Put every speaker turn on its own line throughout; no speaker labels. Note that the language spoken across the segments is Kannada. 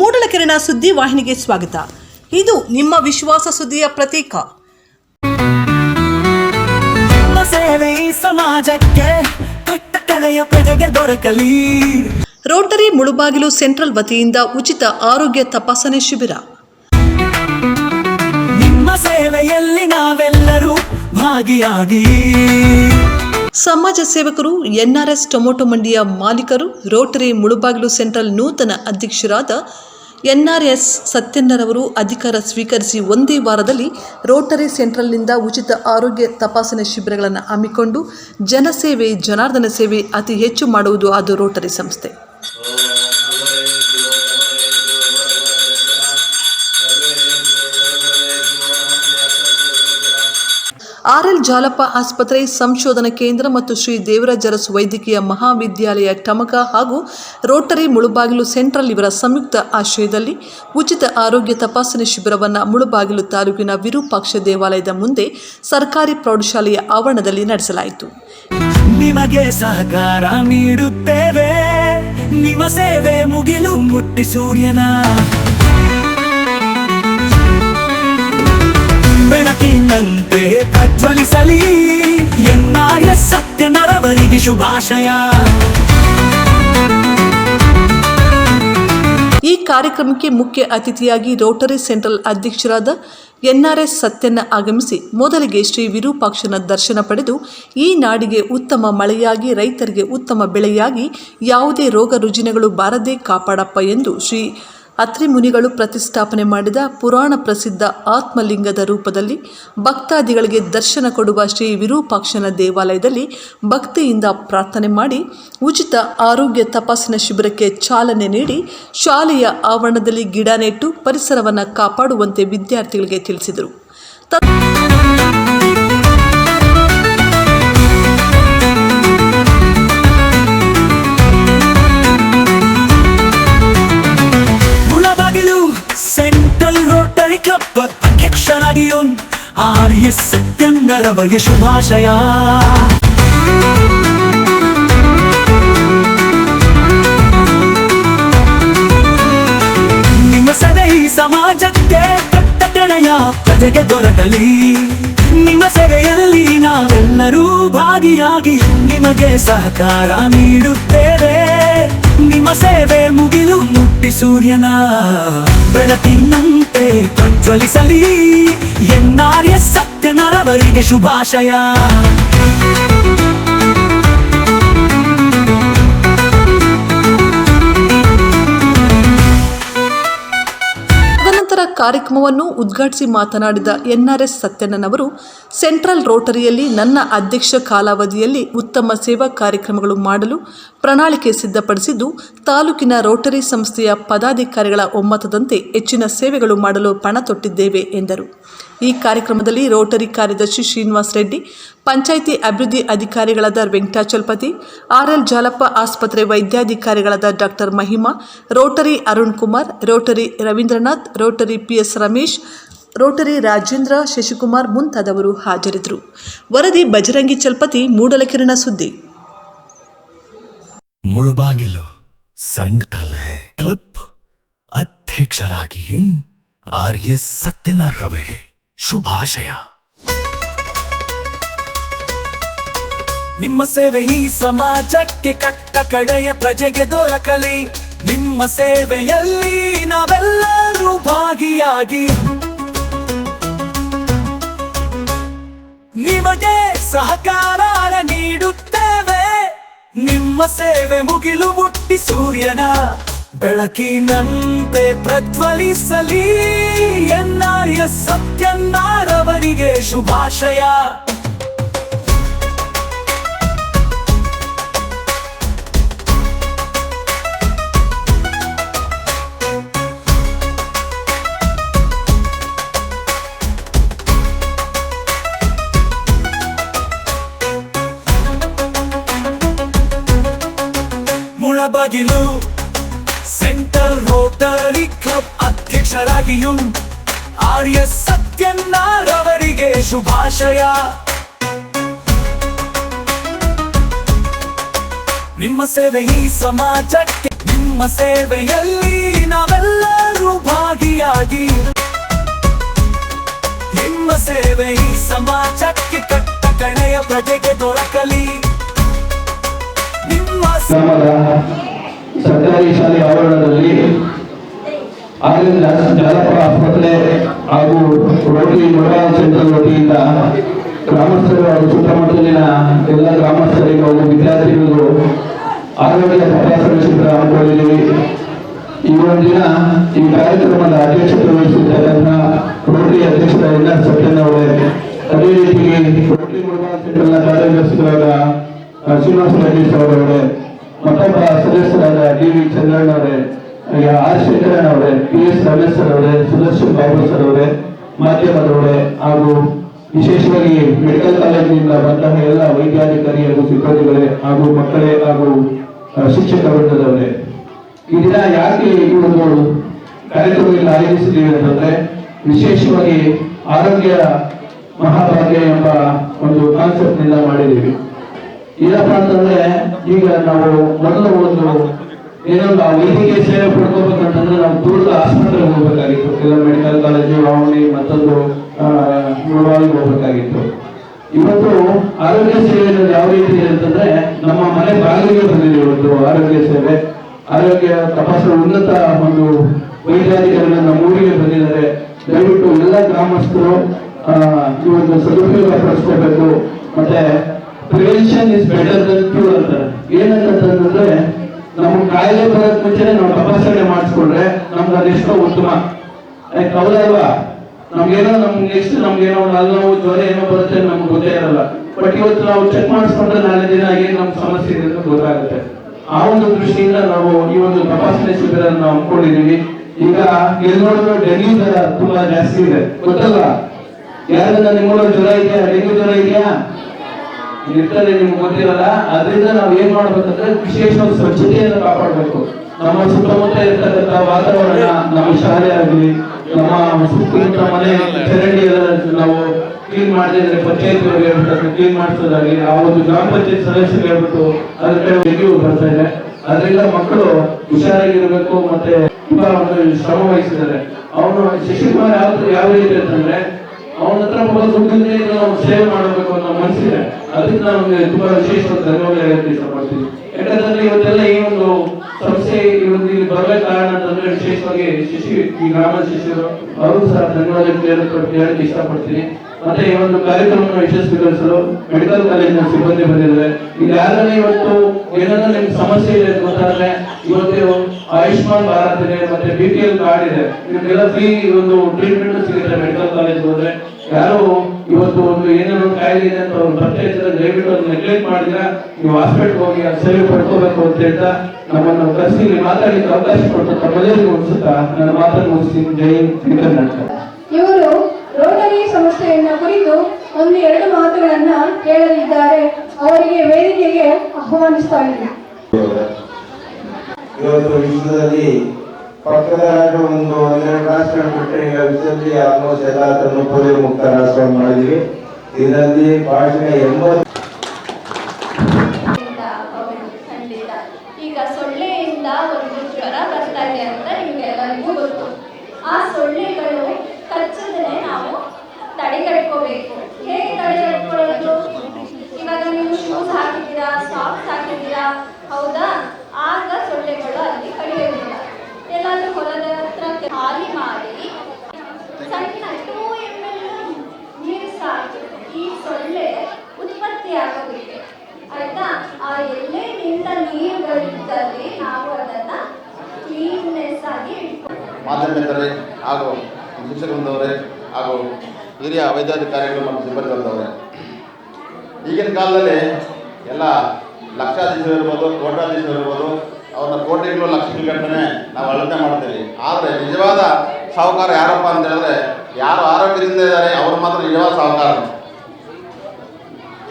ಮೂಡಲಕೆರೆನ ಸುದ್ದಿ ವಾಹಿನಿಗೆ ಸ್ವಾಗತ. ಇದು ನಿಮ್ಮ ವಿಶ್ವಾಸ ಸುದ್ದಿಯ ಪ್ರತೀಕ.
ಸೇವೆ ಸಮಾಜಕ್ಕೆ ದೊರಕಲಿ.
ರೋಟರಿ ಮುಳುಬಾಗಿಲು ಸೆಂಟ್ರಲ್ ವತಿಯಿಂದ ಉಚಿತ ಆರೋಗ್ಯ ತಪಾಸಣೆ ಶಿಬಿರ.
ನಿಮ್ಮ ಸೇವೆಯಲ್ಲಿ ನಾವೆಲ್ಲರೂ ಭಾಗಿಯಾಗಿ.
ಸಮಾಜ ಸೇವಕರು ಎನ್ಆರ್ಎಸ್ ಟೊಮೊಟೊ ಮಂಡಿಯ ಮಾಲೀಕರು ರೋಟರಿ ಮುಳುಬಾಗಿಲು ಸೆಂಟ್ರಲ್ ನೂತನ ಅಧ್ಯಕ್ಷರಾದ ಎನ್ಆರ್ಎಸ್ ಸತ್ಯನ್ನರವರು ಅಧಿಕಾರ ಸ್ವೀಕರಿಸಿ ಒಂದೇ ವಾರದಲ್ಲಿ ರೋಟರಿ ಸೆಂಟ್ರಲ್ನಿಂದ ಉಚಿತ ಆರೋಗ್ಯ ತಪಾಸಣೆ ಶಿಬಿರಗಳನ್ನು ಹಮ್ಮಿಕೊಂಡು ಜನಸೇವೆ, ಜನಾರ್ದನ ಸೇವೆ ಅತಿ ಹೆಚ್ಚು ಮಾಡುವುದು ಅದು ರೋಟರಿ ಸಂಸ್ಥೆ. ಆರ್ಎಲ್ ಜಾಲಪ್ಪ ಆಸ್ಪತ್ರೆ ಸಂಶೋಧನಾ ಕೇಂದ್ರ ಮತ್ತು ಶ್ರೀ ದೇವರಾಜರಸ್ ವೈದ್ಯಕೀಯ ಮಹಾವಿದ್ಯಾಲಯ ಟಮಕ ಹಾಗೂ ರೋಟರಿ ಮುಳುಬಾಗಿಲು ಸೆಂಟ್ರಲ್ ಇವರ ಸಂಯುಕ್ತ ಆಶ್ರಯದಲ್ಲಿ ಉಚಿತ ಆರೋಗ್ಯ ತಪಾಸಣೆ ಶಿಬಿರವನ್ನು ಮುಳುಬಾಗಿಲು ತಾಲೂಕಿನ ವಿರೂಪಾಕ್ಷ ದೇವಾಲಯದ ಮುಂದೆ ಸರ್ಕಾರಿ ಪ್ರೌಢಶಾಲೆಯ ಆವರಣದಲ್ಲಿ ನಡೆಸಲಾಯಿತು.
ನಿಮಗೆ ಸಹಕಾರ ನೀಡುತ್ತೇವೆ. ನಿಮ್ಮ ಸೇವೆ ಮುಗಿಲು ಮುಟ್ಟಿ ಸೂರ್ಯನ. ಬೆಳಕಿನಂತೆ ಪ್ರಜ್ವಲಿಸಲಿ ಎನ್ನಾಯ ಸತ್ಯ ನರವರಿಗೆ ಶುಭಾಶಯ.
ಈ ಕಾರ್ಯಕ್ರಮಕ್ಕೆ ಮುಖ್ಯ ಅತಿಥಿಯಾಗಿ ರೋಟರಿ ಸೆಂಟ್ರಲ್ ಅಧ್ಯಕ್ಷರಾದ ಎನ್ಆರ್ಎಸ್ ಸತ್ಯನ ಆಗಮಿಸಿ ಮೊದಲಿಗೆ ಶ್ರೀ ವಿರೂಪಾಕ್ಷನ ದರ್ಶನ ಪಡೆದು ಈ ನಾಡಿಗೆ ಉತ್ತಮ ಮಳೆಯಾಗಿ, ರೈತರಿಗೆ ಉತ್ತಮ ಬೆಳೆಯಾಗಿ ಯಾವುದೇ ರೋಗ ರುಜಿನಗಳು ಬಾರದೇ ಕಾಪಾಡಪ್ಪ ಎಂದು ಶ್ರೀ ಅತ್ರಿ ಮುನಿಗಳು ಪ್ರತಿಷ್ಠಾಪನೆ ಮಾಡಿದ ಪುರಾಣ ಪ್ರಸಿದ್ಧ ಆತ್ಮಲಿಂಗದ ರೂಪದಲ್ಲಿ ಭಕ್ತಾದಿಗಳಿಗೆ ದರ್ಶನ ಕೊಡುವ ಶ್ರೀ ವಿರೂಪಾಕ್ಷನ ದೇವಾಲಯದಲ್ಲಿ ಭಕ್ತಿಯಿಂದ ಪ್ರಾರ್ಥನೆ ಮಾಡಿ ಉಚಿತ ಆರೋಗ್ಯ ತಪಾಸಣಾ ಶಿಬಿರಕ್ಕೆ ಚಾಲನೆ ನೀಡಿ ಶಾಲೆಯ ಆವರಣದಲ್ಲಿ ಗಿಡ ನೆಟ್ಟು ಪರಿಸರವನ್ನು ಕಾಪಾಡುವಂತೆ ವಿದ್ಯಾರ್ಥಿಗಳಿಗೆ ತಿಳಿಸಿದರು.
ಆರ್ ಎಸ್ ಸತ್ಯಂಗರವರಿಗೆ ಶುಭಾಶಯ. ನಿಮ್ಮ ಸದೈ ಸಮಾಜಕ್ಕೆ ಕೆಟ್ಟ ಕೆಳೆಯ ಪ್ರಜೆಗೆ ದೊರಕಲಿ. ನಿಮ್ಮ ಸೆರೆಯಲ್ಲಿ ನಾವೆಲ್ಲರೂ ಭಾಗಿಯಾಗಿ ನಿಮಗೆ ಸಹಕಾರ ನೀಡುತ್ತೇವೆ. ನಿಮ್ಮ ಸೇವೆ ಮುಗಿಲು ಮುಟ್ಟಿ ಸೂರ್ಯನ. ಬೆಳಕಿನಂತೆ ಪ್ರಜ್ವಲಿಸಲಿ ಎನ್ನಾರ್ಯ ಸತ್ಯನರವರಿಗೆ ಶುಭಾಶಯ.
ತದನಂತರ ಕಾರ್ಯಕ್ರಮವನ್ನು ಉದ್ಘಾಟಿಸಿ ಮಾತನಾಡಿದ ಎನ್ಆರ್ಎಸ್ ಅವರು ಸೆಂಟ್ರಲ್ ರೋಟರಿಯಲ್ಲಿ ನನ್ನ ಅಧ್ಯಕ್ಷ ಕಾಲಾವಧಿಯಲ್ಲಿ ಉತ್ತಮ ಸೇವಾ ಕಾರ್ಯಕ್ರಮಗಳು ಮಾಡಲು ಪ್ರಣಾಳಿಕೆ ಸಿದ್ಧಪಡಿಸಿದ್ದು, ತಾಲೂಕಿನ ರೋಟರಿ ಸಂಸ್ಥೆಯ ಪದಾಧಿಕಾರಿಗಳ ಒಮ್ಮತದಂತೆ ಹೆಚ್ಚಿನ ಸೇವೆಗಳು ಮಾಡಲು ಪಣ ತೊಟ್ಟಿದ್ದೇವೆ ಎಂದರು. ಈ ಕಾರ್ಯಕ್ರಮದಲ್ಲಿ ರೋಟರಿ ಕಾರ್ಯದರ್ಶಿ ಶ್ರೀನಿವಾಸ್ ರೆಡ್ಡಿ, ಪಂಚಾಯಿತಿ ಅಭಿವೃದ್ಧಿ ಅಧಿಕಾರಿಗಳಾದ ವೆಂಕಟಾಚಲಪತಿ ಆರ್ಎಲ್ ಜಾಲಪ್ಪ ಆಸ್ಪತ್ರೆ ವೈದ್ಯಾಧಿಕಾರಿಗಳಾದ doctor Mahima, Rotary Arun Kumar, Rotary Ravindranath, Rotary P S Ramesh, Rotary Rajendra Shashikumar ಮುಂತಾದವರು ಹಾಜರಿದ್ದರು. ವರದಿ ಬಜರಂಗಿ ಚಲಪತಿ, ಮೂಡಲಕಿರಣ ಸುದ್ದಿ.
ಮುಳುಬಾಗಿಲು ಕ್ಲಬ್, ಅಧ್ಯಕ್ಷರಾಗಿ ಆರ್ ಎಸ್ ಸತ್ಯನಾರವೇ ಶುಭಾಶಯ. ನಿಮ್ಮ ಸೇವೆ ಈ ಸಮಾಜಕ್ಕೆ ಕಟ್ಟ ಕಡೆಯ ಪ್ರಜೆಗೆ ದೊರಕಲಿ. ನಿಮ್ಮ ಸೇವೆಯಲ್ಲಿ ನಾವೆಲ್ಲರೂ ಭಾಗಿಯಾಗಿ. ನಿಮಗೆ ಸಹಕಾರ ನೀಡುತ್ತೇವೆ. ನಿಮ್ಮ ಸೇವೆ ಮುಗಿಲು ಮುಟ್ಟಿ ಸೂರ್ಯನ. ಬೆಳಕಿನಂತೆ ಪ್ರಜ್ವಲಿಸಲಿ ಎನ್ನಾರ್ಯ ಸತ್ಯನ್ನಾರವರಿಗೆ ಶುಭಾಶಯ. ಮುಳಬಗಿಲು ಅಧ್ಯಕ್ಷರಾಗಿಯೂ ಆರ್ಯ ಸತ್ಯನ್ನಾರವರಿಗೆ ಶುಭಾಶಯ. ನಿಮ್ಮ ಸೇವೆ ಈ ಸಮಾಜಕ್ಕೆ, ನಿಮ್ಮ ಸೇವೆಯಲ್ಲಿ ನಾವೆಲ್ಲರೂ ಭಾಗಿಯಾಗಿ. ನಿಮ್ಮ ಸೇವೆ ಈ ಸಮಾಜಕ್ಕೆ ಕಟ್ಟ ಕಣೆಯ ಪ್ರಜೆಗೆ ದೊರಕಲಿ. ನಿಮ್ಮ
ಸರ್ಕಾರಿ ಶಾಲೆ ಆವರಣದಲ್ಲಿ ಆದ್ದರಿಂದ ಜಾಲಪ ಆಸ್ಪತ್ರೆ ಹಾಗೂ ರೋಟರಿ ಮೊಬೈಲ್ ಸೆಂಟರ್ ವತಿಯಿಂದ ಗ್ರಾಮಸ್ಥರು ಹಾಗೂ ಸುತ್ತಮುತ್ತಲಿನ ಎಲ್ಲ ಗ್ರಾಮಸ್ಥರಿಗೆ ಹಾಗೂ ವಿದ್ಯಾರ್ಥಿಗಳಿಗೂ ಆರೋಗ್ಯ ತಪಾಸಣೆ ಶಿಬಿರ ಹಮ್ಮಿಕೊಂಡಿದ್ದೀವಿ ಈ ಒಂದು ದಿನ ಈ ಕಾರ್ಯಕ್ರಮದ ಅಧ್ಯಕ್ಷತೆ ವಹಿಸಿರ್ತಕ್ಕಂಥ ರೋಟರಿ ಅಧ್ಯಕ್ಷರ ಎನ್ ಆರ್ ಸತ್ಯನ್ ಅವರೇ. ಅದೇ ರೀತಿಗೆ ರೋಟರಿ ಮೊಬೈಲ್ ಸೆಂಟರ್ನ ಕಾರ್ಯದರ್ಶಿಗಳಾದ ಶ್ರೀನಿವಾಸ ರೆಡ್ಡಿ ಸರ್ ಅವರೇ, ಮತ್ತೊಬ್ಬ ಸದಸ್ಯರಾದ ಡಿ ವಿ ಚಂದ್ರಣ್ಣ ಅವರೇ ಆರ್ ಶೇಖರಣ್ಣ ಅವರೇ ಪಿ ಎಸ್ ರಮೇಶ್ ಸರ್ ಅವರೇ ಸುದರ್ಶನ್ ಬಾಬು ಸರ್ ಅವರೇ ಮಾಧ್ಯಮದವರೇ, ಹಾಗೂ ವಿಶೇಷವಾಗಿ ಮೆಡಿಕಲ್ ಕಾಲೇಜಿನಿಂದ ಬಂತಹ ಎಲ್ಲ ವೈದ್ಯಾಧಿಕಾರಿ ಹಾಗೂ ಸಿಬ್ಬಂದಿಗಳೇ, ಹಾಗೂ ಮಕ್ಕಳೇ ಹಾಗೂ ಶಿಕ್ಷಕ ವೃಂದದವರೇ ಈ ದಿನ ಯಾಕೆ ಈ ಒಂದು ಕಾರ್ಯಕ್ರಮವನ್ನು ಆಯೋಜಿಸಿದ್ದೀವಿ ಅಂತಂದ್ರೆ, ವಿಶೇಷವಾಗಿ ಆರೋಗ್ಯ ಮಹಾಭಾಗ್ಯ ಎಂಬ ಒಂದು ಕಾನ್ಸೆಪ್ಟ್ನಿಂದ ಮಾಡಿದ್ದೀವಿ. ಏನಪ್ಪಾ ಅಂತಂದ್ರೆ, ಈಗ ನಾವು ಮೊದಲು ಒಂದು ಏನೋ ನಾವು ವೈದ್ಯಕೀಯ ಸೇವೆ ಪಡ್ಕೋಬೇಕಂತಂದ್ರೆ ನಾವು ದೂರದ ಆಸ್ಪತ್ರೆಗೆ ಹೋಗ್ಬೇಕಾಗಿತ್ತು. ಇಲ್ಲ ಮೆಡಿಕಲ್ ಕಾಲೇಜು ಅವನಿ ಮತ್ತೊಂದು ಮುಳುವಾಗಿ ಹೋಗ್ಬೇಕಾಗಿತ್ತು. ಇವತ್ತು ಆರೋಗ್ಯ ಸೇವೆ ಯಾವ ರೀತಿ ಇದೆ ಅಂತಂದ್ರೆ ನಮ್ಮ ಮನೆ ಬಾಗಿಲಿಗೆ ಬಂದಿದೆ ಇವತ್ತು ಆರೋಗ್ಯ ಸೇವೆ. ಆರೋಗ್ಯ ತಪಾಸಣೆ ಉನ್ನತ ಒಂದು ವೈದ್ಯಾಧಿಕಾರಿಗಳು ನಮ್ಮ ಊರಿಗೆ ಬಂದಿದ್ದಾರೆ. ದಯವಿಟ್ಟು ಎಲ್ಲ ಗ್ರಾಮಸ್ಥರು ಈ ಒಂದು ಸದುಪಯೋಗ ಪಡಿಸ್ಕೋಬೇಕು. ಮತ್ತೆ prevention is better than cure ಅಂತಾರೆ. ಏನಂತಂದ್ರೆ ನಮ್ಗೆ ಕಾಯಿಲೆ ಬರೋದ್ ಮುಂಚೆನೆ ನಾವು ತಪಾಸಣೆ ಮಾಡಿಸ್ಕೊಂಡ್ರೆ ನಮ್ಗೆ ಅದೆಷ್ಟೋ ಉತ್ತಮ. ಹೌದಲ್ವಾ ನಮ್ಗೇನೋ ನಮ್ಗೆ ನೆಕ್ಸ್ಟ್ ನಮ್ಗೇನೋ ಒಂದು ನೋವು ಜ್ವರ ಏನೋ ಬರುತ್ತೆ ನಮ್ಗೆ ಗೊತ್ತೇ ಇರಲ್ಲ. ಬಟ್ ಇವತ್ತು ನಾವು ಚೆಕ್ ಮಾಡಿಸ್ಕೊಂಡ್ರೆ ನಾಳೆ ದಿನ ಏನ್ ನಮ್ಮ ಸಮಸ್ಯೆ ಇದೆ ಅಂತ ಗೊತ್ತಾಗುತ್ತೆ. ಆ ಒಂದು ದೃಷ್ಟಿಯಿಂದ ನಾವು ಈ ಒಂದು ತಪಾಸಣೆ ಶಿಬಿರ ನಾವು ಹಮ್ಮಿಕೊಂಡಿದೀವಿ ಈಗ ಎಲ್ಲಿ ನೋಡಿದ್ರು ಡೆಂಗ್ಯೂ ಜ್ವರ ತುಂಬಾ ಜಾಸ್ತಿ ಇದೆ. ಗೊತ್ತಲ್ಲ ಯಾರನ್ನ ನಿಮ್ಮೂರ ಜ್ವರ ಇದೆಯಾ? ಡೆಂಗ್ಯೂ ಜ್ವರ ಇದೆಯಾ? ಇರ್ತದೆ ನಿಮ್ಗೆ ಗೊತ್ತಿರಲ್ಲ, ಅದರಿಂದ ನಾವು ಏನ್ ಮಾಡ್ಬೇಕಂದ್ರೆ ವಿಶೇಷ ಸ್ವಚ್ಛತೆಯನ್ನು ಕಾಪಾಡಬೇಕು. ನಮ್ಮ ಸುತ್ತಮುತ್ತ ಇರ್ತಕ್ಕಂಥ ವಾತಾವರಣ, ನಮ್ಮ ಶಾಲೆ ಆಗಲಿ, ನಮ್ಮ ಸುತ್ತಮುತ್ತ ಮನೆ, ಚರಂಡಿ ನಾವು ಕ್ಲೀನ್ ಮಾಡಿದ್ರೆ ಪಂಚಾಯತ್ ಹೇಳ್ಬಿಟ್ಟು ಕ್ಲೀನ್ ಮಾಡಿಸೋದಾಗ್ಲಿ, ಆ ಒಂದು ಗ್ರಾಮ ಪಂಚಾಯತ್ ಸದಸ್ಯರು ಹೇಳ್ಬಿಟ್ಟು ಅದ್ರ ಕಡೆ ಬರ್ತಾ ಇದೆ. ಅದರಿಂದ ಮಕ್ಕಳು ಹುಷಾರಾಗಿರ್ಬೇಕು, ಮತ್ತೆ ತುಂಬಾ ಶ್ರಮ ವಹಿಸಿದ್ದಾರೆ. ಅವನು ಶಶಿಕುಮಾರ್ ಯಾವ ಯಾವ ರೀತಿ ಅಂತಂದ್ರೆ ಅವನ ಹತ್ರ ಮೊಬೈಲ್ ದುಡ್ಡಿದ್ರೆ ನಾವು ಸೇವೆ ಮಾಡಬೇಕು ಅನ್ನೋ ಮನಸ್ಸಿದೆ. ಅದಕ್ಕೆ ಅವ್ನಿಗೆ ತುಂಬಾ ವಿಶೇಷ ಧನ್ಯವಾದ ಹೇಳಕ್ಕೆ ಇಷ್ಟಪಡ್ತೀನಿ ಯಾಕಂತಂದ್ರೆ ಇವತ್ತೆಲ್ಲ ಈ ಒಂದು ಸಂಸ್ಥೆ ಇವತ್ತು ಇಲ್ಲಿ ಬರಬೇಕು ಕಾರಣ ಅಂತಂದ್ರೆ ವಿಶೇಷವಾಗಿ ಶಿಶು, ಈ ಗ್ರಾಮ ಶಿಶುರು ಅವರು ಸಹ ಧನ್ಯವಾದ ಹೇಳಕ್ಕೆ ಇಷ್ಟಪಡ್ತೀನಿ. ಮತ್ತೆ ಈ ಒಂದು ಕಾರ್ಯಕ್ರಮವನ್ನು ಯಶಸ್ವಿಗೊಳಿಸಲು ಮೆಡಿಕಲ್ ಕಾಲೇಜಿನ ಸಿಬ್ಬಂದಿ ಬಂದಿದ್ದಾರೆ. ಈಗ ಯಾರನ್ನ ಇವತ್ತು ಏನಾದ್ರೂ ನಿಮ್ಗೆ ಸಮಸ್ಯೆ ಇದೆ ಅಂತ ಗೊತ್ತಾದ್ರೆ ಇವತ್ತು ಆಯುಷ್ಮಾನ್ ಭಾರತ್ ಇದೆ, ಮತ್ತೆ ಬಿ ಪಿ ಎಲ್ ಕಾರ್ಡ್ ಇದೆ. ನಿಮ್ಗೆಲ್ಲ ಫ್ರೀ ಒಂದು ಟ್ರೀಟ್ಮೆಂಟ್ ಸಿಗುತ್ತೆ ಮೆಡಿಕಲ್ ಕಾಲೇಜ್ ಹೋದ್ರೆ. ಯಾರು ಇವತ್ತು ಒಂದು ಏನೇನು ಕಾಯಿಲೆ ಇದೆ ಅಂತ ಅವ್ರು ಬರ್ತಾ ಇದ್ದಾರೆ ದಯವಿಟ್ಟು ಅದನ್ನ ನೆಗ್ಲೆಕ್ಟ್ ಮಾಡಿದ್ರೆ ನೀವು ಹಾಸ್ಪಿಟಲ್ ಹೋಗಿ ಅದು ಸೇವೆ ಪಡ್ಕೋಬೇಕು ಅಂತ ಹೇಳ್ತಾ ನಮ್ಮನ್ನು ಕರೆಸಿ ಮಾತಾಡಲಿಕ್ಕೆ ಅವಕಾಶ ಕೊಟ್ಟು ತಮ್ಮದೇ ಮುಗಿಸುತ್ತಾ ನನ್ನ ಮಾತನ್ನು ಮುಗಿಸಿ ಜೈ ಕರ್ನಾಟಕ
ಕುರಿತು ಒಂದು ಎರಡು ಮಾತುಗಳನ್ನ ಹೇಳಲಿದ್ದಾರೆ. ಅವರಿಗೆ ವೇದಿಕೆಗೆ ಆಹ್ವಾನಿಸ್ತಾ ಇದ್ದೀನಿ.
ಇವತ್ತು ವಿಶ್ವದಲ್ಲಿ ಪಕ್ಕದ ರಾಷ್ಟ್ರ ಒಂದು ಹನ್ನೆರಡು ರಾಷ್ಟ್ರ ಬಿಟ್ಟರೆ ಈಗ ವಿಶ್ವದಲ್ಲಿ ಆಲ್ಮೋಸ್ಟ್ ಎಲ್ಲ ಪೋಲಿಯೋ ಮುಕ್ತ ರಾಷ್ಟ್ರವನ್ನು ಮಾಡಿದ್ವಿ. ಇದರಲ್ಲಿ ಭಾಷೆ ಎಂಬತ್ತು
ಈಗ ಸೊಳ್ಳೆಯಿಂದ ಒಂದು ಜ್ವರ ಬರ್ತಾ ಇದೆ ಅಂತ ನಿಮ್ಗೆಲ್ಲರಿಗೂ ಗೊತ್ತು. ಆ ಸೊಳ್ಳೆಗಳು ಕಚ್ಚದನೆ ತಡೆಗಟ್ಕೋಬೇಕು ಹೇಗೆ ತಡೆಗಟ್ಕೊಳ್ಳೋದು ಇವಾಗ ನೀವು ಶೂಸ್ ಹಾಕಿದ್ದೀರಾ ಸಾಕ್ಸ್ ಹಾಕಿದ್ದೀರಾ? ಹೌದಾ? ಆಗ ಸೊಳ್ಳೆಗಳು ಅಲ್ಲಿ ಕಡಿಯೋದಿಲ್ಲ. ಎಲ್ಲಾದ್ರೂ ಹೊಲದ ಹತ್ರ ಖಾಲಿ ಮಾಡಿ ಸಣ್ಣ ಟೂ ಎಂ ಎಲ್ ನೀರು ಸಾಕು ಈ ಸೊಳ್ಳೆ ಉತ್ಪತ್ತಿ ಆಗೋದಿಲ್ಲ ಆಯ್ತಾ? ಆ ಎಲ್ಲೇ ನಿಂತ ನೀರುಗಳಿದ್ದಲ್ಲಿ ನಾವು ಅದನ್ನ ಕ್ಲೀನ್ನೆಸ್ ಆಗಿ
ಮಾಧ್ಯಮಿಕರೇ ಹಾಗೂ ಹಾಗೂ ಹಿರಿಯ ವೈದ್ಯಾಧಿಕಾರಿಗಳು ಮತ್ತು ಸಿಬ್ಬಂದಿ ಬಂದವರೇ ಈಗಿನ ಕಾಲದಲ್ಲಿ ಎಲ್ಲ ಲಕ್ಷಾಧೀಶರು ಇರ್ಬೋದು, ಕೋಟ್ಯಾಧೀಶರು ಇರ್ಬೋದು, ಅವ್ರನ್ನ ಕೋಟಿಗಳು ಲಕ್ಷಗಳು ಗಂಟನೆ ನಾವು ಅಳತೆ ಮಾಡ್ತೀವಿ. ಆದರೆ ನಿಜವಾದ ಸಾಹುಕಾರ ಯಾರಪ್ಪ ಅಂತ ಹೇಳಿದ್ರೆ, ಯಾರು ಆರೋಗ್ಯದಿಂದ ಇದ್ದಾರೆ, ಅವ್ರು ಮಾತ್ರ ನಿಜವಾದ ಸಾಹುಕಾರ.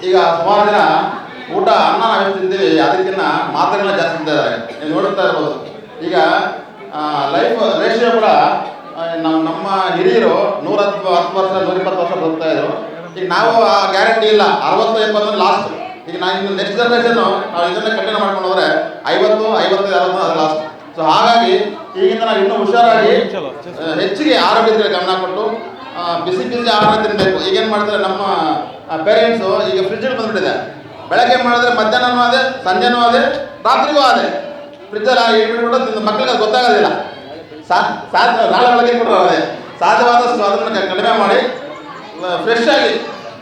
ಈಗ ಸುಮಾರು ದಿನ ಊಟ, ಅನ್ನ ನಾವು ತಿಂತೀವಿ ಅದಕ್ಕಿಂತ ಮಾತ್ರೆಗಳನ್ನ ಜಾಸ್ತಿ ತಿಂತಿದ್ದಾರೆ ನೀವು ನೋಡುತ್ತಾ ಇರ್ಬೋದು. ಈಗ ಲೈಫ್ ರೇಷಿಯೋ ಕೂಡ ನಮ್ಮ ನಮ್ಮ ಹಿರಿಯರು ನೂರ ಹತ್ತು ವರ್ಷ, ನೂರ ಇಪ್ಪತ್ತು ವರ್ಷ ಬರ್ತಾ ಇದ್ರು. ಈಗ ನಾವು ಆ ಗ್ಯಾರಂಟಿ ಇಲ್ಲ. ಅರವತ್ತು, ಎಪ್ಪತ್ತು ಲಾಸ್ಟ್ ಈಗ ನಾನು ಇನ್ನು ನೆಕ್ಸ್ಟ್ ಜನರೇಷನ್ ನಾವು ಇದನ್ನೇ ಕಂಟಿನ್ಯೂ ಮಾಡ್ಕೊಂಡು ಹೋದ್ರೆ ಐವತ್ತು ಐವತ್ತು, ಅರವತ್ತು ಅದು ಲಾಸ್ಟ್ ಸೊ ಹಾಗಾಗಿ ಈಗಿಂದ ನಾವು ಇನ್ನೂ ಹುಷಾರಾಗಿ ಹೆಚ್ಚಿಗೆ ಆರೋಗ್ಯದ ಕಡೆ ಗಮನ ಕೊಟ್ಟು ಬಿಸಿ ಬಿಸಿ ಆಹಾರ ತಿನ್ನಬೇಕು ಈಗೇನು ಮಾಡ್ತಾರೆ ನಮ್ಮ ಪೇರೆಂಟ್ಸು ಈಗ ಫ್ರಿಜ್ಜಲ್ಲಿ ಬಂದ್ಬಿಟ್ಟಿದೆ. ಬೆಳಗ್ಗೆ ಮಾಡಿದ್ರೆ ಮಧ್ಯಾಹ್ನನೂ ಅದೇ, ಸಂಜೆನೂ ಅದೇ, ರಾತ್ರಿಗೂ ಅದೇ. ಫ್ರಿಜ್ಜಲ್ಲಿ ಇಟ್ಬಿಟ್ಟು ಮಕ್ಕಳಿಗೆ ಗೊತ್ತಾಗೋದಿಲ್ಲ. ಸಾಧ್ಯ ನಾಳೆ ಕೊಟ್ಟರು ಅದೇ ಸಾಧ್ಯವಾದಷ್ಟು ಅದನ್ನು ಕಡಿಮೆ ಮಾಡಿ. ಫ್ರೆಶ್ ಆಗಿ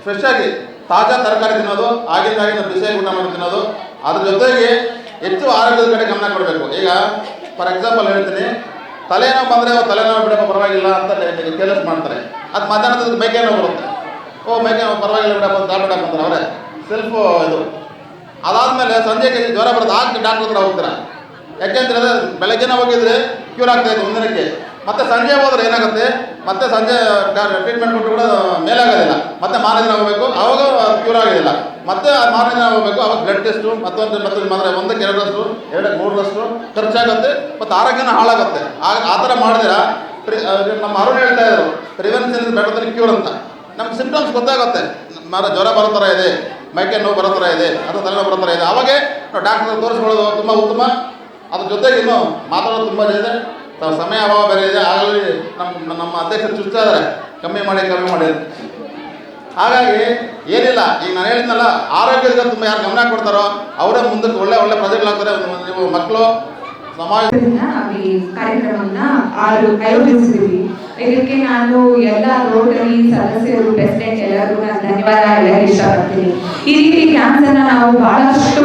ಫ್ರೆಶ್ ಆಗಿ ತಾಜಾ ತರಕಾರಿ ತಿನ್ನೋದು ಆಗಿಂದಾಗಿಂದ ಬಿಸಿಯಾಗಿ ಊಟ ಮಾಡಿ ತಿನ್ನೋದು. ಅದ್ರ ಜೊತೆಗೆ ಹೆಚ್ಚು ಆರೋಗ್ಯದ ಕಡೆ ಗಮನ ಕೊಡಬೇಕು. ಈಗ ಫಾರ್ ಎಕ್ಸಾಂಪಲ್ ಹೇಳ್ತೀನಿ, ತಲೆನೋವು ಬಂದರೆ ತಲೆನೋವು ಬಿಡಪ್ಪ ಪರವಾಗಿಲ್ಲ ಅಂತ ಕೇರ್ಲೆಸ್ ಮಾಡ್ತಾರೆ. ಅದು ಮಧ್ಯಾಹ್ನದ ಮೈಕೈ ನೋವು ಬರುತ್ತೆ ಓ ಮೈಕೈ ಪರವಾಗಿಲ್ಲ ಬಿಡಪ್ಪ ಅಂತ ಬಿಡಪ್ಪ ಅಂತಾರೆ ಅವರೇ. ಸೆಲ್ಫ್ ಇದು. ಅದಾದಮೇಲೆ ಸಂಜೆಗೆ ಜ್ವರ ಬರುತ್ತೆ. ಆಗ ಡಾಕ್ಟರ್ ಹತ್ರ ಹೋಗ್ತಾರೆ? ಯಾಕೆಂದ್ರೆ ಅದು ಬೆಳಗ್ಗೆನ ಹೋಗಿದ್ರೆ ಕ್ಯೂರ್ ಆಗ್ತಾ ಇತ್ತು ಒಂದಿನಕ್ಕೆ. ಮತ್ತೆ ಸಂಜೆ ಹೋದ್ರೆ ಏನಾಗುತ್ತೆ? ಮತ್ತೆ ಸಂಜೆ ಟ್ರೀಟ್ಮೆಂಟ್ ಕೊಟ್ಟು ಕೂಡ ಮೇಲಾಗೋದಿಲ್ಲ. ಮತ್ತೆ ಮಾರನೇ ದಿನ ಹೋಗಬೇಕು. ಅವಾಗ ಕ್ಯೂರ್ ಆಗೋದಿಲ್ಲ. ಮತ್ತೆ ಮಾರನೇ ದಿನ ಹೋಗಬೇಕು. ಅವಾಗ ಬ್ಲಡ್ ಟೆಸ್ಟು ಮತ್ತೊಂದು ಮತ್ತೊಂದು ಅಂದರೆ ಒಂದಕ್ಕೆ ಎರಡರಷ್ಟು ಎರಡಕ್ಕೆ ಮೂರರಷ್ಟು ಖರ್ಚಾಗುತ್ತೆ. ಮತ್ತು ಆರೋಗ್ಯನ ಹಾಳಾಗುತ್ತೆ. ಆಗ ಆ ಥರ ಮಾಡಿದ್ರೆ ಪ್ರಿ ನಮ್ಮ ಅರುಣ್ ಹೇಳ್ತಾ ಇದ್ರು ಪ್ರಿವೆನ್ಷನ್ ಇಸ್ ಬೆಟರ್ ಕ್ಯೂರ್ ಅಂತ. ನಮ್ಗೆ ಸಿಂಪ್ಟಮ್ಸ್ ಗೊತ್ತಾಗುತ್ತೆ. ಮರ, ಜ್ವರ ಬರೋ ಥರ ಇದೆ, ಮೈಕೆ ನೋವು ಬರೋ ಥರ ಇದೆ, ಅಥವಾ ತಲೆನೋವು ಬರೋ ಥರ ಇದೆ. ಅವಾಗೆ ನಾವು ಡಾಕ್ಟರ್ ತೋರಿಸ್ಕೊಳ್ಳೋದು ತುಂಬ ಉತ್ತಮ. ಅದ್ರ ಜೊತೆಗೆ ಇನ್ನು ಮಾತಾಡೋದು ತುಂಬ ಇದೆ. ತಮ್ಮ ಸಮಯ ಅಭಾವ ಬೇರೆ ಇದೆ. ಆಗಲಿ ನಮ್ಮ ನಮ್ಮ ಅಧ್ಯಕ್ಷರು ಚುಚ್ಚಾದ್ರೆ ಕಮ್ಮಿ ಮಾಡಿ ಕಮ್ಮಿ ಮಾಡಿ ಹಾಗಾಗಿ ಏನಿಲ್ಲ, ಈಗ ನಾನು ಹೇಳಿದ್ನಲ್ಲ, ಆರೋಗ್ಯದ ತುಂಬ ಯಾರು ಗಮನ ಕೊಡ್ತಾರೋ, ಅವರೇ ಮುಂದಕ್ಕೆ ಒಳ್ಳೆ ಒಳ್ಳೆ ಪ್ರಜೆಗಳಾಗ್ತಾರೆ. ನೀವು ಮಕ್ಕಳು
ಕಾರ್ಯಕ್ರಮವನ್ನ ಆರು ಆಯೋಜಿಸಿದ್ವಿ ಇದಕ್ಕೆ ನಾನು ಎಲ್ಲ ರೋಟರಿ ಸದಸ್ಯರು ಪ್ರೆಸಿಡೆಂಟ್ ಎಲ್ಲರೂ ಧನ್ಯವಾದ ಹೇಳಕ್ಕೆ ಇಷ್ಟಪಡ್ತೀನಿ. ಈ ರೀತಿ ಕ್ಯಾಂಪ್ಸ್ ಅನ್ನ ನಾವು ಬಹಳಷ್ಟು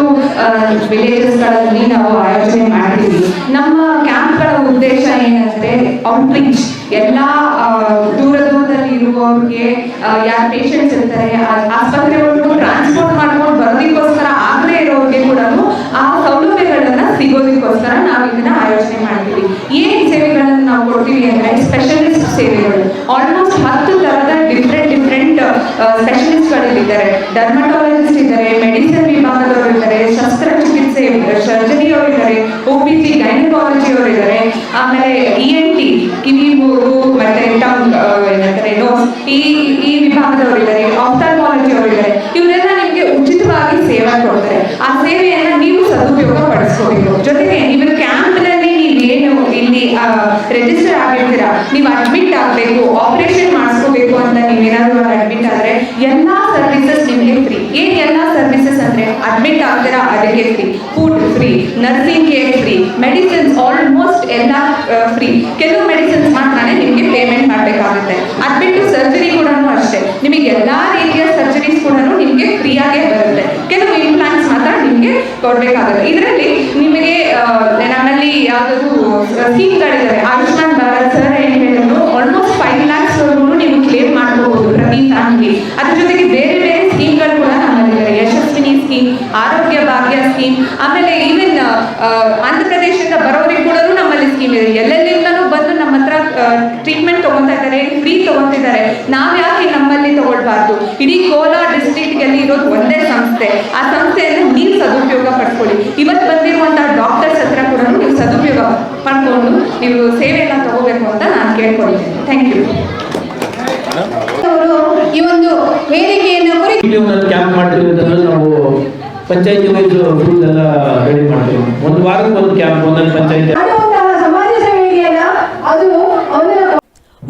ವಿಲೇಜಸ್ಗಳಲ್ಲಿ ನಾವು ಆಯೋಜನೆ ಮಾಡ್ತೀವಿ ನಮ್ಮ ಕ್ಯಾಂಪ್ಗಳ ಉದ್ದೇಶ ಏನಂದ್ರೆ ಔಟ್ರೀಚ್ ಎಲ್ಲ ದೂರ ದೂರದಲ್ಲಿ ಇರುವವ್ರಿಗೆ ಯಾರು ಪೇಷಂಟ್ಸ್ ಇರ್ತಾರೆ, ಆ ಆಸ್ಪತ್ರೆವರೆಗೂ ಟ್ರಾನ್ಸ್ಪೋರ್ಟ್ ಮಾಡ್ಕೊಂಡು ಬರೋದಕ್ಕೋಸ್ಕರ ಆಗದೆ ಇರೋರಿಗೆ ಕೂಡ ಆ ಸೌಲಭ್ಯಗಳನ್ನ ಸಿಗೋದಕ್ಕೋಸ್ಕರ ನಾವು ಇದನ್ನ ಆಯೋಜನೆ ಮಾಡ್ತೀವಿ. ಏನ್ ಸೇವೆಗಳನ್ನು ನಾವು ಕೊಡ್ತೀವಿ ಅಂದ್ರೆ ಸ್ಪೆಷಲಿಸ್ಟ್ ಸೇವೆಗಳು. ಆಲ್ಮೋಸ್ಟ್ ಹತ್ತು ತರದ ಡಿಫ್ರೆಂಟ್ ಡಿಫ್ರೆಂಟ್ ಸ್ಪೆಷಲಿಸ್ಟ್ಗಳಿದ್ದಾರೆ ಡರ್ಮಟಾಲಜಿಸ್ಟ್ ಇದ್ದಾರೆ ಮೆಡಿಸಿನ್ ವಿಭಾಗದವರು ಇದ್ದಾರೆ, ಶಸ್ತ್ರಚಿಕಿತ್ಸೆ ಸರ್ಜರಿ ಅವರು ಇದ್ದಾರೆ ಒ ಪಿ ಗೈನಕಾಲಜಿ ಅವರು ಇದ್ದಾರೆ. ಆಮೇಲೆ ಇ ಎನ್ ಟಿ ಕಿವಿ, ಮೂಗು, ಮತ್ತೆ ಟಂಗ್ ಏನಂತಾರೆ ನೋ ಈ ಈ ವಿಭಾಗದವರು ಇದ್ದಾರೆ ಆಫ್ಟಾಲಜಿ ಅವರು ಇದ್ದಾರೆ. ಇವರೆಲ್ಲ ನಿಮಗೆ ಉಚಿತವಾಗಿ ಸೇವೆ ಕೊಡ್ತಾರೆ. ಆ ಸೇವೆಯನ್ನ ನೀವು ಸದುಪಯೋಗ ಪಡಿಸ್ಕೋಬೇಕು ಜೊತೆಗೆ ನೀವು ಕ್ಯಾಂಪ್ನಲ್ಲಿ ನೀವೇನು ಇಲ್ಲಿ ರಿಜಿಸ್ಟರ್ ಆಗಿರ್ತೀರಾ? ನೀವು ಅಡ್ಮಿಟ್ ಆಗಬೇಕು ಆಪರೇಷನ್ ಮಾಡಿಸ್ಕೋಬೇಕು ಅಂತ ನೀವೇನಾದ್ರು ಅಡ್ಮಿಟ್ ಆದರೆ ಎಲ್ಲಾ ಸರ್ವಿಸಸ್ ನಿಮಗೆ ಫ್ರೀ ಏನ್ ಎಲ್ಲಾ ಸರ್ವಿಸಸ್ ಅಂದ್ರೆ ಅಡ್ಮಿಟ್ ಆಗ್ತೀರಾ? ಅದಕ್ಕೆ free food free nursing care free medicines almost ಎಲ್ಲ ಫ್ರೀ ಕೆಲವು ಮೆಡಿಸಿನ್ಸ್ ಮಾತ್ರನೇ ನಿಮಗೆ ಪೇಮೆಂಟ್ ಮಾಡಬೇಕಾಗುತ್ತೆ. ಅಡ್ಮಿಟ್ ಬಿಟ್ಟು ಸರ್ಜರಿ ಕೂಡ ಅಷ್ಟೇ. ನಿಮಗೆ ಎಲ್ಲಾ ರೀತಿಯ ಸರ್ಜರೀಸ್ ಕೂಡ ನಿಮಗೆ ಫ್ರೀಯಾಗೇ ಬರುತ್ತೆ. ಕೆಲವು ಕೊಡಬೇಕಾಗುತ್ತೆ ಇದರಲ್ಲಿ ನಿಮಗೆ ನಮ್ಮಲ್ಲಿ ಯಾವ್ದಾದ್ರು ಸ್ಕೀಮ್ಗಳಿದ್ದಾವೆ ಆಯುಷ್ಮಾನ್ ಭಾರತ್ ಸರ್ ಏನು ಹೇಳಿದ್ರು ಆಲ್ಮೋಸ್ಟ್ ಫೈವ್ ಲ್ಯಾಕ್ಸ್ ನೀವು ಕ್ಲೇಮ್ ಮಾಡ್ಕೋಬಹುದು ಪ್ರತಿ ಫ್ಯಾಮಿಲಿ ಅದ್ರ ಜೊತೆಗೆ ಬೇರೆ ಬೇರೆ ಸ್ಕೀಮ್ಗಳು ಕೂಡ ಸ್ಕೀಮ್ ಆರೋಗ್ಯ ಭಾಗ್ಯ ಸ್ಕೀಮ್ ಆಮೇಲೆ ಈವನ್ ಆಂಧ್ರ ಪ್ರದೇಶದಿಂದ ಬರೋರಿಗೆ ಕೂಡ ನಮ್ಮಲ್ಲಿ ಸ್ಕೀಮ್ ಇದೆ. ಎಲ್ಲೆಲ್ಲಿಂದನೂ ಬಂದು ನಮ್ಮ ಹತ್ರ ಟ್ರೀಟ್ಮೆಂಟ್ ತಗೊತಾ ಇದ್ದಾರೆ ಫ್ರೀ ತಗೊಂತಿದ್ದಾರೆ ನಾವ್ ಯಾಕೆ ನಮ್ಮಲ್ಲಿ ತಗೊಳ್ಬಾರ್ದು? ಇಡೀ ಕೋಲಾರ ಡಿಸ್ಟ್ರಿಕ್ಟ್ ಇರೋದು ಒಂದೇ ಸಂಸ್ಥೆ. ಆ ಸಂಸ್ಥೆಯನ್ನು ನೀವು ಸದುಪಯೋಗ ಪಡ್ಕೊಳ್ಳಿ. ಇವತ್ತು ಬಂದಿರುವಂತಹ ಡಾಕ್ಟರ್ಸ್ ಹತ್ರ ಕೂಡ ನೀವು ಸದುಪಯೋಗ ಪಡ್ಕೊಂಡು ನೀವು ಸೇವೆಯನ್ನ ತಗೋಬೇಕು ಅಂತ ನಾನು ಕೇಳ್ಕೊಳ್ತೀನಿ. ಥ್ಯಾಂಕ್ ಯು
ಅವರು ಈ ಒಂದು ವೇದಿಕೆಯನ್ನು ಕುರಿತು
ಇಲ್ಲಿ ಒಂದೊಂದು ಕ್ಯಾಂಪ್ ಮಾಡ್ತೀವಿ ಅಂತಂದ್ರೆ ನಾವು ಪಂಚಾಯತಿ ವೈಸ್ ಫುಲ್ ಎಲ್ಲ ರೆಡಿ ಮಾಡ್ತೀವಿ ಒಂದು ವಾರಕ್ಕೆ ಒಂದು ಕ್ಯಾಂಪ್ ಒಂದೊಂದು ಪಂಚಾಯತಿ.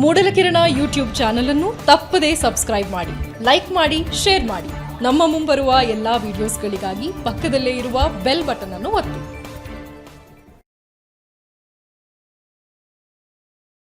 ಮೂಡಲಕಿರಣ ಯೂಟ್ಯೂಬ್ ಚಾನಲ್ ಅನ್ನು ತಪ್ಪದೇ ಸಬ್ಸ್ಕ್ರೈಬ್ ಮಾಡಿ ಲೈಕ್ ಮಾಡಿ ಶೇರ್ ಮಾಡಿ. ನಮ್ಮ ಮುಂಬರುವ ಎಲ್ಲಾ ವಿಡಿಯೋಸ್ಗಳಿಗಾಗಿ ಪಕ್ಕದಲ್ಲೇ ಇರುವ ಬೆಲ್ ಬಟನ್ ಅನ್ನು ಒತ್ತಿ.